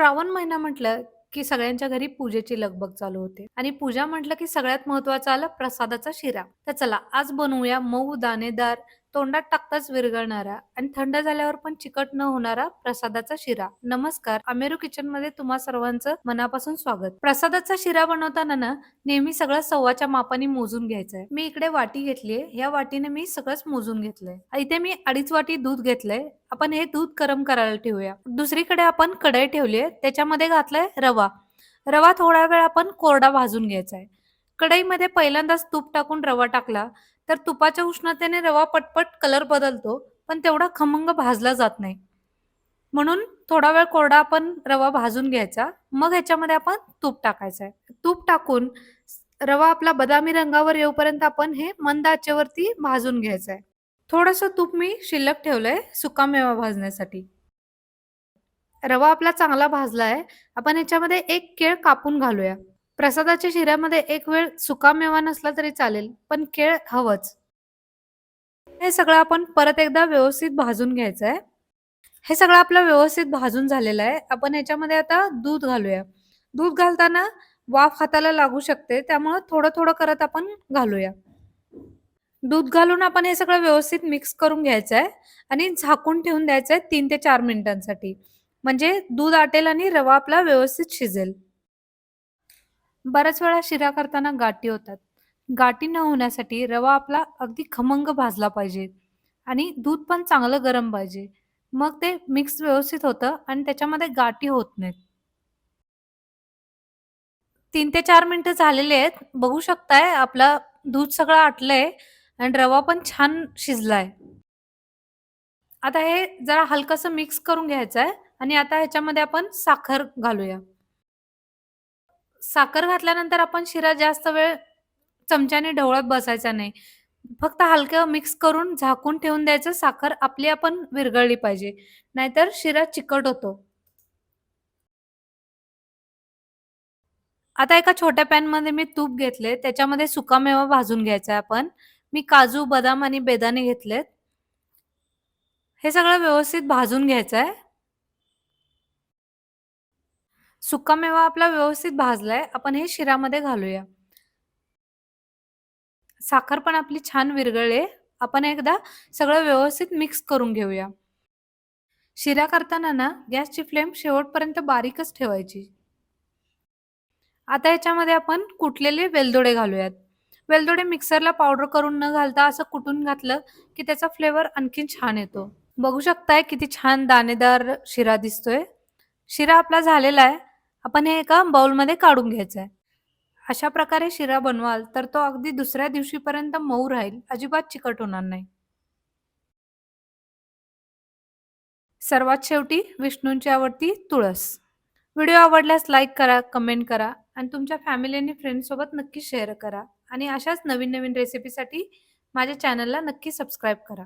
श्रावण महिना म्हटलं की सगळ्यांच्या घरी पूजेची लगबग चालू होते. आणि पूजा म्हटलं की सगळ्यात महत्वाचं आलं प्रसादाचा शिरा. तर चला आज बनवूया मऊ दाणेदार तोंडात टाकताच विरघळणारा आणि थंड झाल्यावर पण चिकट न होणारा प्रसादाचा शिरा. नमस्कार अमेरू किचनमध्ये तुम्हा सर्वांचं मनापासून स्वागत. प्रसादाचा शिरा बनवताना ना नेहमी सगळं सव्वाच्या मापाने मोजून घ्यायचंय. मी इकडे वाटी घेतलीये या वाटीने मी सगळंच मोजून घेतलंय. इथे मी अडीच वाटी दूध घेतलंय. आपण हे दूध गरम करायला ठेवूया. दुसरीकडे आपण कढई ठेवली आहे त्याच्यामध्ये घातलाय रवा. रवा थोडा वेळ आपण कोरडा भाजून घ्यायचा आहे कढईमध्ये पहिल्यांदाच तूप टाकून रवा टाकला तर तुपाच्या उष्णतेने रवा पटपट कलर बदलतो पण तेवढा खमंग भाजला जात नाही. म्हणून थोडा वेळ कोरडा आपण रवा भाजून घ्यायचा. मग ह्याच्यामध्ये आपण तूप टाकायचं आहे. तूप टाकून रवा आपला बदामी रंगावर येऊपर्यंत आपण हे मंद आचेवरती भाजून घ्यायचं आहे. थोडंसं तूप मी शिल्लक ठेवलंय सुकामेवा भाजण्यासाठी. रवा आपला चांगला भाजला आहे. आपण ह्याच्यामध्ये एक केळ कापून घालूया. प्रसादाच्या शिऱ्यामध्ये एक वेळ सुकामेवा नसला तरी चालेल पण केळ हवंच. हे सगळं आपण परत एकदा व्यवस्थित भाजून घ्यायचं आहे हे सगळं आपलं व्यवस्थित भाजून झालेलं आहे. आपण ह्याच्यामध्ये आता दूध घालूया. दूध घालताना वाफ हाताला लागू शकते त्यामुळं थोडं थोडं करत आपण घालूया. दूध घालून आपण हे सगळं व्यवस्थित मिक्स करून घ्यायचं आहे आणि झाकून ठेवून द्यायचं आहे तीन ते चार मिनिटांसाठी. म्हणजे दूध आटेल आणि रवा आपला व्यवस्थित शिजेल. बऱ्याच वेळा शिरा करताना गाठी होतात. गाठी न होण्यासाठी रवा आपला अगदी खमंग भाजला पाहिजे आणि दूध पण चांगलं गरम पाहिजे. मग ते मिक्स व्यवस्थित होतं आणि त्याच्यामध्ये गाठी होत नाहीत. तीन ते चार मिनिटं झालेले आहेत. बघू शकताय आपला दूध सगळं आटलंय आणि रवा पण छान शिजलाय. आता हे जरा हलकस मिक्स करून घ्यायचं आहे आणि आता ह्याच्यामध्ये आपण साखर घालूया. साखर घातल्यानंतर आपण शिरा जास्त वेळ चमच्याने ढवळत बसायचा नाही. फक्त हलकं मिक्स करून झाकून ठेवून द्यायचं. साखर आपली आपण विरघळली पाहिजे. नाहीतर शिरा चिकट होतो. आता एका छोट्या पॅनमध्ये मी तूप घेतले. त्याच्यामध्ये सुकामेवा भाजून घ्यायचा आपण. मी काजू बदाम आणि बेदाणे घेतलेत. हे सगळं व्यवस्थित भाजून घ्यायचं आहे. सुकामेवा आपला व्यवस्थित भाजलाय आपण हे शिरामध्ये घालूया. साखर पण आपली छान विरगळले आपण एकदा सगळं व्यवस्थित मिक्स करून घेऊया. शिरा करताना ना गॅसची फ्लेम शेवटपर्यंत बारीकच ठेवायची. आता याच्यामध्ये आपण कुटलेले वेलदोडे घालूयात. वेलदोडे मिक्सरला पावडर करून न घालता असं कुटून घातलं की त्याचा फ्लेवर आणखीन छान येतो. बघू शकताय किती छान दाणेदार शिरा दिसतोय. शिरा आपला झालेला आहे. आपण हे एका बाउलमध्ये काढून घ्यायचं आहे अशा प्रकारे शिरा बनवाल तर तो अगदी दुसऱ्या दिवशीपर्यंत मऊ राहील अजिबात चिकट होणार नाही. सर्वात शेवटी विष्णूंची आवडती तुळस. व्हिडिओ आवडल्यास लाईक करा कमेंट करा आणि तुमच्या फॅमिली आणि फ्रेंड्ससोबत नक्की शेअर करा. आणि अशाच नवीन नवीन रेसिपीसाठी माझ्या चॅनलला नक्की सबस्क्राईब करा.